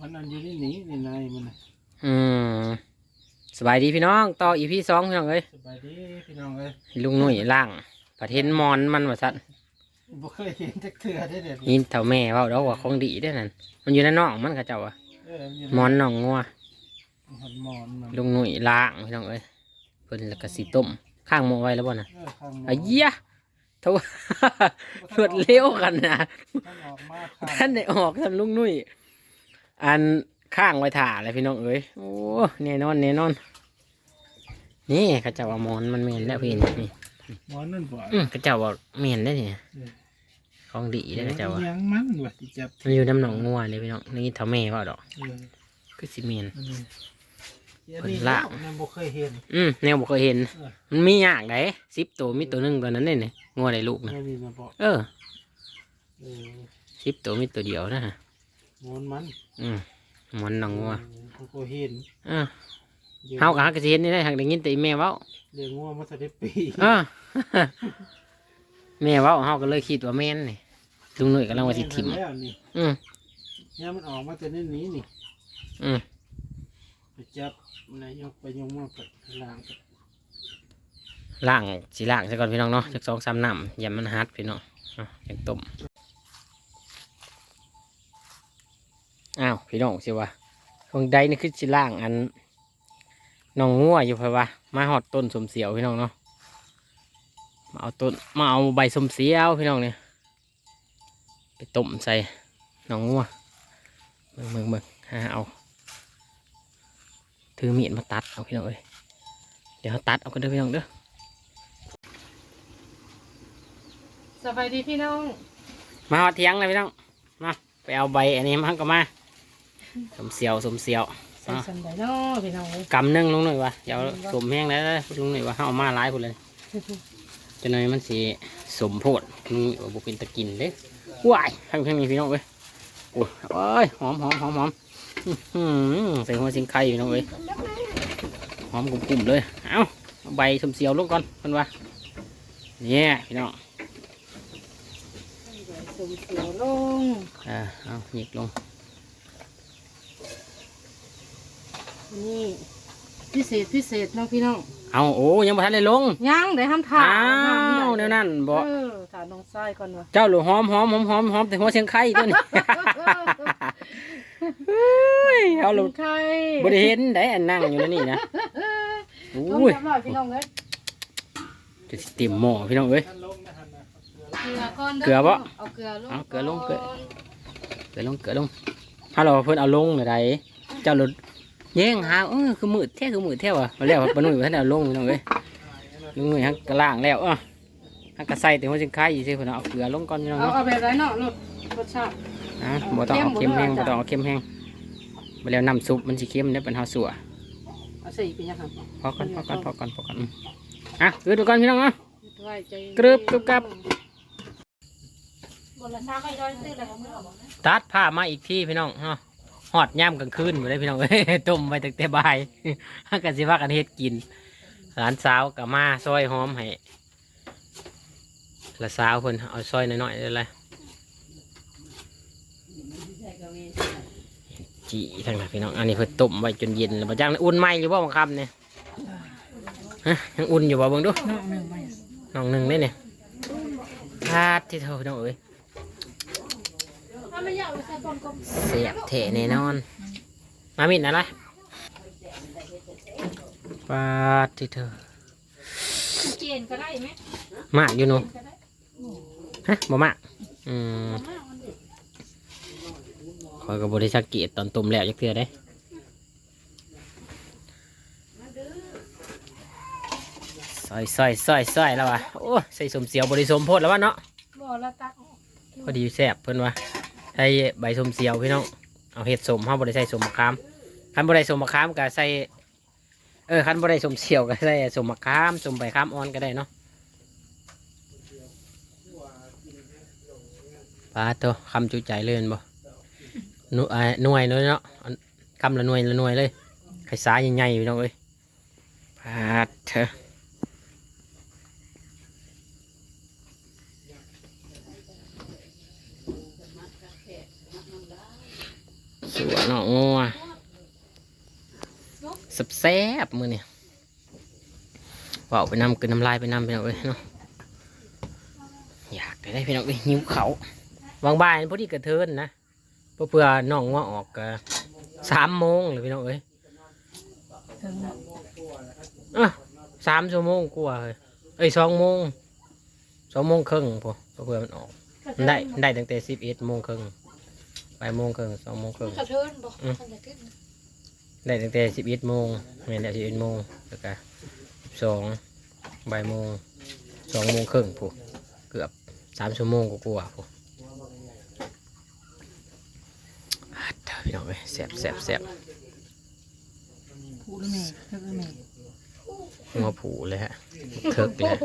มันอันอยู่นี่หนีในในมันน่ะอืมสบายดีพี่น้อง ต่ออีพีสองพี่น้องเอ้ยสบายดีพี่น้องเอ้ยลุงหนุ่ยล่างประเทศมอนมันว่าสัตว์บ่เคยเห็นจักเทื่อได้เด็ดยินเถ่าแม่เว่าเราว่าของดีได้อนั่นมันอยู่ในน่องมันเขาเจ้าว่ะเอออยู่มอนน่องงัวหันมอนมันลุงหนุ่ยล่างพี่น้องเอ้ยเพิ่นแล้วก็สีต้มข้างหมอไว้แล้วบ่น่ะเออข้างมไอ้เหี้ยโทรวดเร็วกันนะท่านออกมาข้างท่านได้ออกท่านลุงหนุ่ย อันข้างไว้ถ่าเลยพี่น้องเอ้ยโอ้แน่นอนแน่นอน นี่เขาเจ้าว่ามอนมันเมนแล้วพี่นี่มอนนั่นบ่อืมเขาเจ้าว่าเมียนได้เนี่ยของดีได้เขาเจ้าว่ายังมันว่ะสิจับมันอยู่น้ำหนองงัวเลยพี่น้องนี่เท่าแม่ว่าดอกเออคือสิเมียน อันนี้อันเพิ่นนี้ละยังบ่เคยเห็น อืมแนวบอกเคยเห็น เออ มันมีอย่างไดสิบตัวมีตัวหนึ่งตัวนั้นเนี่ยนี่งัวได้ลูกนะอันนี้นะบ่เออเออสิบตัวมีตัวเดียวนะฮะ มอนมันอืมหมันหนองงัวเออเขาก็เห็นเออเฮากับฮักกะสิเห็นนี่ได้หักได้ยินแต่อีแม่เว้าเลี้ยงงัวมาสักได้ปีเออแม่เว้าเฮาก็เลยคิดว่าแม่นนี่ลุงหนุ่ยกำลังว่าสิถิ่มแล้วนี่อืมเนี่ยมันออกมาแต่นี่นี้นี่อืมไปจับนายกไปยงมาไปล้างไปล่างสิล่างซะก่อนพี่น้องเนาะจักสองสามน้ำอย่ามันฮัดพี่น้องอะยังต้ม อ้าวพี่น้องสิว่าของใดนี่คือสิล่างอันน้องงัวอยู่เพราะว่ามาหอดต้นสมเสียวพี่น้องเนาะมาเอาต้นมาเอาใบสมเสียวพี่น้องเนี่ยไปต้มใส่น้องงัวเบิ่งเบิ่งเบิ่งหาเอาถือมีดมาตัดเอาพี่น้องเอ้ยเดี๋ยวเราตัดเอากันเด้อพี่น้องเด้อสบายดีพี่น้อง มาหอดเทียงเลยพี่น้องมาไปเอาใบอันนี้มาก็มา สมเสียวสมเสียวใส่สันไดเนาะพี่น้องเอ้ยกำหนึ่งลุงหน่อยวะเดี๋ยวสมแห้งแล้วลุงหน่อยวะเอามาหลายคนเลยจะหน่อยมันสีสมโพดลุงหน่อยว่าบุเป็นตะกินเด้ว้ายทางทางนี้พี่น้องเอ้ยโอ้ยโอ้ยหอมหอมหอมหอมอื้อหือใส่หัวสิงไข่พี่น้องเอ้ยหอมกลุ่มๆเลยเอาเอาใบสมเสียวลงก่อนเพิ่นว่าเนี่ยพี่น้องสมเขียวลงอ่าเอาหยิกลง นี่พิเศษพิเศษเนาะพี่น้องเอาโอ้ยังบ่ทันได้ลงยังได้ห้ามถ่าอ้าวเดี๋ยวนั้นบ่ เออถ่าน้องทรายก่อนวะ เจ้าหลูหอมหอมหอมหอมหอมแต่หัวเชียงไข่ตัวนี้ เฮ้ยเอาหลูใครบ่ได้เห็นได้อันนั่งอยู่ในนี่นะโอ้ต้มยเรียบร้อยพี่น้องเลยจะสิเต็มหม้อพี่น้องเอ้ยท่านลงนะท่านนะเกลือก่อนด้เกลือบ่เอาเกลือลงเอาเกลือลงเกลือ ก่นเกิดลงเกิดลงฮัลโหลเพิ่นเอาลงเลยไดเจ้าหลุด แย่งหาเออคือมืดแท้คือมืดแท้วะมาแล้วบ่นุ่ยบ่ทันได้เอาลงพี่น้องเอ้ยลุงนุ่ยฮักกระล่างแล้วเออฮักกระใส่แต่หัวเชียงไข่อยู่ซิเพิ่นเอาเกลือลงก่อนพี่น้องเอาเนาะเอาแบบไรเนาะรสรสชาติอะบ่ต้องเอาเข้เค็มมบ่แห้งต้บ่องต้องเอาเค็มแห้งมาแล้วน้ำซุปมันสิเค็มได้เป็นเฮาสัวเอาใส่เป็นยังไงพอก่อนพอก่อนพอก่อนพอก่อนอืมอะคือดูก่อนพี่น้องเนาะไว้ใจกรึบกรึบกรับบนละชาก็ย้อยตื้อเลยครับไม่เอาบอกนะตัดผ้ามาอีกที่พี่น้องเนาะ หอดย่ำกลางคืนอยู่ได้พี่น้องเอ้ยต้มไปตั้งแต่บ่ายฮักกันสิว่ากันเฮ็ดกินหลานสาวกับมาซอยหอมให้ละสาวเพิ่นเอาซอยน้อยๆได้เลยจีทั้งนั้นพี่น้องอันนี้เพิ่นต้มไว้จนเย็นแล้วบ่จังอุ่นไหมอยู่บ่บางคำเนี่ยฮะยังอุ่นอยู่บ่เบิ่งดูน้องหนึ่งไปน้องหนึ่งได้เนี่ยพาดที่เท่าพี่น้องเอ้ยถ้าไม่อยาก เอาใส่บอลก็เสียบเทแน่นอน มามิดอะไรปาดที่เธอเจนก็ได้ไหมมากอยู่หนูก็ได้ฮะบ่มากอืมคอยกับบริษัทเกียรตอนต้มแล้วจักเทื่อได้ซอยซอยซอยซอยแล้ววะโอ้ใส่สมเสียวบริสมโพดแล้ววะเนาะบ่ละตักพอดีแซ่บเพิ่นว่า ใส่ใบสมเสียวพี่น้องเอาเห็ดสมเฮาบ่ได้ใส่สมมะขามคันบ่ได้สมมะขามก็ใส่เออคันบ่ได้สมเสียวก็ใส่สมมะขามสมใบขามอ่อนก็ได้เนาะปลาตัวคำจุใจเลยแม่นบ่หน่วยอ่าหน่วยเลยเนาะคำละหน่วยละหน่วยเลยไข่สาใหญ่ๆพี่น้องเอ้ยปลาเถอะ สุดสัวเนาะงัวสับแซ่บมือเนี่ยว่าเอาไปนำกินน้ำลายไปนำไปเอาเอ้ยเนาะอยากได้พี่น้องเอ้ยหิวเขาวางบ่ายพอดีกระเทินนะเพื่อเพื่อน้องว่าออกกะสามโมงเลยพี่น้องเอ้ยถึงเนาะอะสามชั่วโมงกว่าเลยเอ้ยสองโมงสองโมงครึ่งพอเพื่อเพื่อมันออกมันได้มันได้ตั้งแต่สิบเอ็ดโมงครึ่ง ไปโมงครึ่งสองโมงครึ่ง กระเทินบอกกระเทินได้ตั้งแต่สิบเอ็ดโมงแม่นแล้วสิบเอ็ดโมงแล้วก็สองบ่ายโมงสองโมงครึ่งพวกเกือบสามชั่วโมงกว่าๆพวกอะเดี๋ยวพี่น้องเอ้ยแสบแสบแสบผูหรือแม่เทิกหรือแม่หัวผูเลยฮะบักเทิกเลยฮะ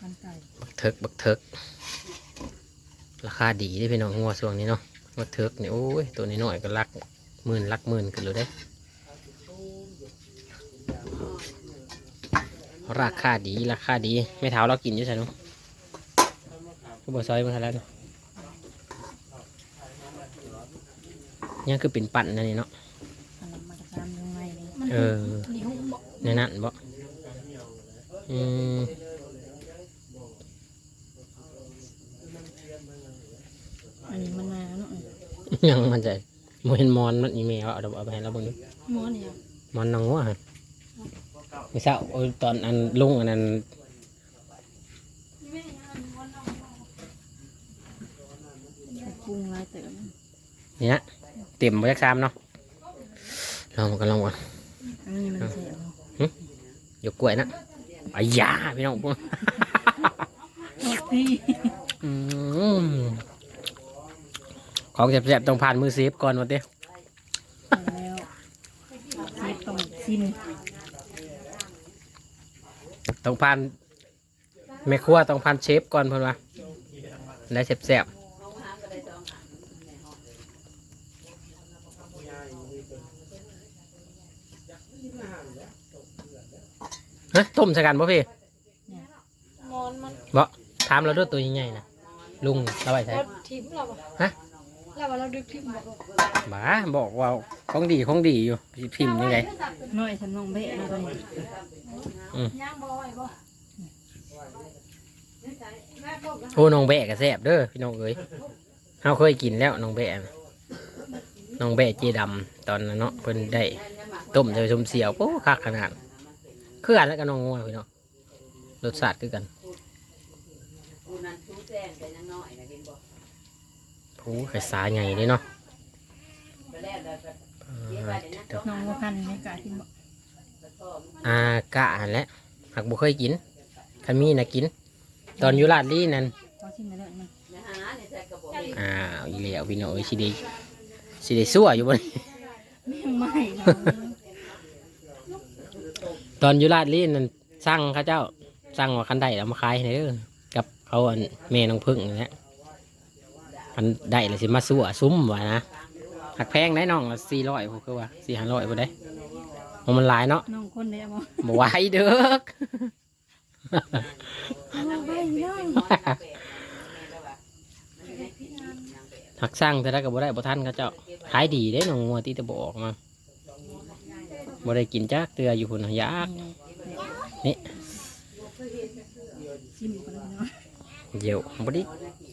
กันไก่บักเทิกบักเทิกราคาดีเด้พี่น้องงัวช่วงนี้เนาะ บักเทิกนี่โอ้ยตัวนี้หน่อยก็รักหมื่นรักหมื่นขึ้นเลยได้ราคาดีราคาดีไม่เท้าเรากินอยู่ใช่ไหมก็บอซอยมาแล้วเนาะยังคือเป็นปั่นนั่นนี่เนาะอันนั้นมันจะทำยังไงนี่เออนิ้วบอกในนั้นบ่อืม อันนี้มันนาเนาะ ยังมันใจโมเห็นมอนมันอีเมลเอาเอาไปให้เราเบิ่งดูหมอเนี่ยมอนนางงัวฮะไม่ทราบโอ้ยตอนอันลุงอันนั้นปรุงลายเติมนี่นะเต็มบรยักซามเนาะลองมากันลองกันอันนี้มันเสียเนาะยกกล้วยนะอายาพี่น้องพวก พี่ อืม ของแซ่บๆต้องผ่านมือเซฟก่อนวะเต้แล้วเสียต้องชิมต้องผ่านแม่ครัวต้องผ่านเชฟก่อนเพิ่นว่าได้แซ่บๆฮะต้มใส่กันป่ะพี่มอนมันบ่ถามเราด้วยตัวใหญ่ๆนะลุงเราไปใช้เราทิมเราบอกฮะ เราว่าเราดึกทิมบอกบ้าบอกว่าของดีของดีอยู่พิมพ์ยังไงน้อยฉันน้องเบะนะตัวนี้ย่างบ่อยบ่โอ้น้องแบะก็แซ่บเด้อพี่น้องเอ้ยเราเคยกินแล้วน้องแบะน่ะน้องแบะเจดำตอนนั้นเนาะเพิ่นได้ต้มใส่ชมเสียวโอ้คักขนาดคือกันแล้วก็น้องงัวพี่น้องรสชาติคือกัน โอ้ไข่สาใหญ่เลยเนาะอ่าเดี๋ยวน้องว่าพันไม่กล้ากินบ่อากะหันแหละหักบ่เคยกินคันมีนะกิน ตอนอยู่ลาดลี่นั่นพอชิมไปเลยมันอ้าวอีเหลียวพี่น้องเอ้ยสิได้สิได้ซั่วอยู่บนไม่ไม่เนาะตอนอยู่ลาดลี่นั่นสั่งเข้าเจ้าสั่งว่าคันได้แล้วมาขายให้เด้อกับเขาอันแม่น้องพึ่งนั่นแหละ คันได้แล้วสิมาซั่วซุ้มว่านะหักแพงได้น้องละสี่ร้อยพวกคือว่าสี่ห้าร้อยพอได้มันมันหลายเนาะน้องคนเดียวบ่บ่ไหวเด้อเอาไปน้องหักสร้างแต่ละก็บ่ได้บ่ทันเขาเจ้าขายดีเด้น้องงัวที่ตะบออกมาบ่ได้กินจักเตืออยู่พุ่นน่ะยากนี่ชิมกันเลยเนาะเดี๋ยวบ่ได้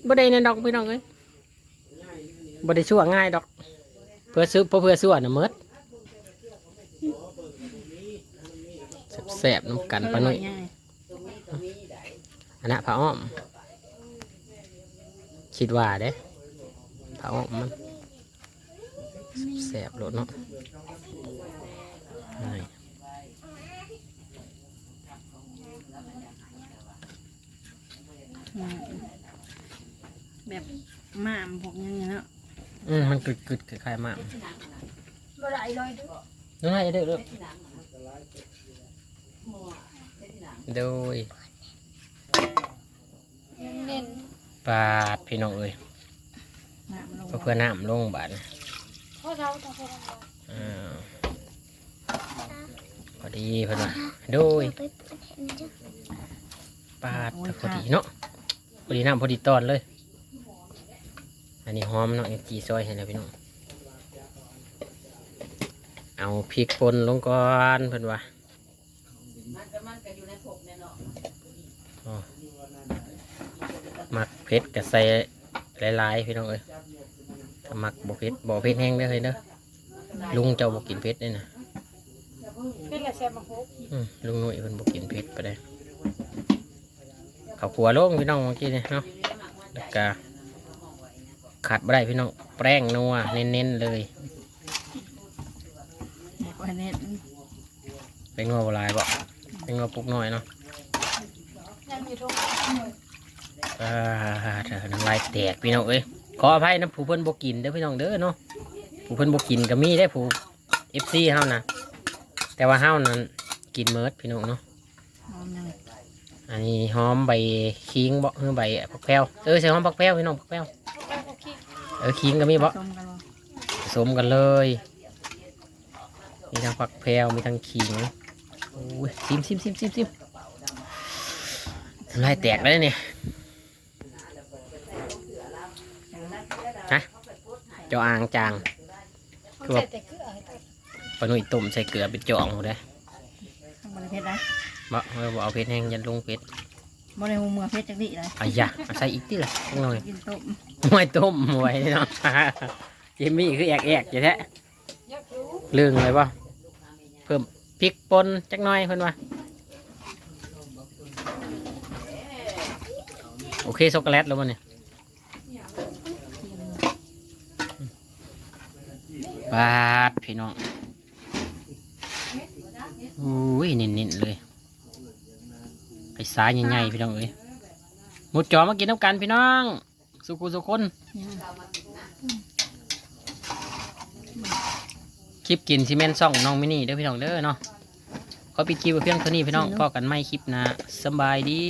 บ่ได้แน่ดอกพี่น้องเอ้ย บ่ได้ชั่วง่ายดอก เพื่อซื้อเพื่อเพื่อซั่วน่ะเมิดแซ่บๆน้ำกันปะหนุ่ยง่ายอันนั้นผ้าอ้อม คิดว่าเด้ผ้าอ้อมมันแซ่บโลดเนาะนี่อืมแบบหม่ามพวกยังไงเนาะ อืมมันกึดกึดคล้ายๆมากบ่ได้ลอยด้วยน้องนายจะเด้อเด้อโดยเน้นปาดพี่น้องเอ้ยหม่ามลงเพื่อน้ำลงบาดนี่พ่อเราทำพ่อเราอ่าพอดีเพิ่นว่าโดยปาดพอดีเนาะพอดีน้ำพอดีตอนเลย อันนี้หอมเนาะจีซอยให้แล้วพี่น้องเอาพริกป่นลงก่อนเพิ่นว่าอ๋อมักเผ็ดกับใส่หลายๆพี่น้องเอ้ยถ้ามักบ่เผ็ดบ่เผ็ดแห้งเด้อเฮ้ยเด้อลุงเจ้าบ่กินเผ็ดเด้นะเป็นละแซ่บมาฮกอืมลุงหนุ่ยเพิ่นบ่กินเผ็ดไปได้ข้าวขัวลงพี่น้องเมื่อกี้นี่เนาะแล้วก็ ขาดบ่ได้พี่น้องแป้งนัวเน้นๆเลยบอกว่าเน็ตแป้งนัวบ่หลายบ่แป้งนัวปุกน้อยเนาะยังมีทุกอ่าเถอะน้ำลายแตกพี่น้องเอ้ยขออภัยนะผู้เพิ่นบ่กินเด้อพี่น้องเด้อเนาะผู้เพิ่นบ่กินก็มีได้อผู้ FC เฮานะแต่ว่าเฮานั้นกินเมิดพี่น้องเนาะหอมยังอันนี้หอมใบขิงบ่เออใบผักแพรวเออใส่หอมผักแพรวพี่น้องผักแพรวไปโอ เคเออขิงก็มีบ่ต้มกันบ่ผสมกันเลย มีทั้งผักแพรวมีทั้งขิงโอ้ยซิมซิมซิมซิมซิมน้ำลายแตกแล้วเนี่ยฮะเจาอ่างจางคือว่าใส่แต่เกลือปลาหนุ่ยต้มใส่เกลือเป็นจ่องหมดเลยข้างบนเพชรได้บ่เออบ่เอาเผ็ดแห้งยันลงเผ็ด บ่ได้หูเมือเพชรจักดิเลยอายะเอาใส่อีกทีละจักหน่อยกินต้มมวยต้มมวยเนาะเจมี่คือแอกแอกๆอยู่แท้ยักรู้เรื่องอะไรบ่เพิ่มพริกป่นจักหน่อยเพิ่นว่าโอเคช็อกโกแลตแล้วมันเนี่ยบาดพี่น้องอุ้ยเน้นๆเลยไอ้ สายใหญ่ๆพี่น้องเอ้ยหมุดจอมากินน้ำกันพี่น้อง สุกุสุคน คลิปกินซีเมนต์ซ่องน้องมินี่เด้อพี่น้องเด้อเนาะขอปิดคลิปไว้เพียงเท่านี้พี่น้องพอกันไม่คลิปหนะสำบายดี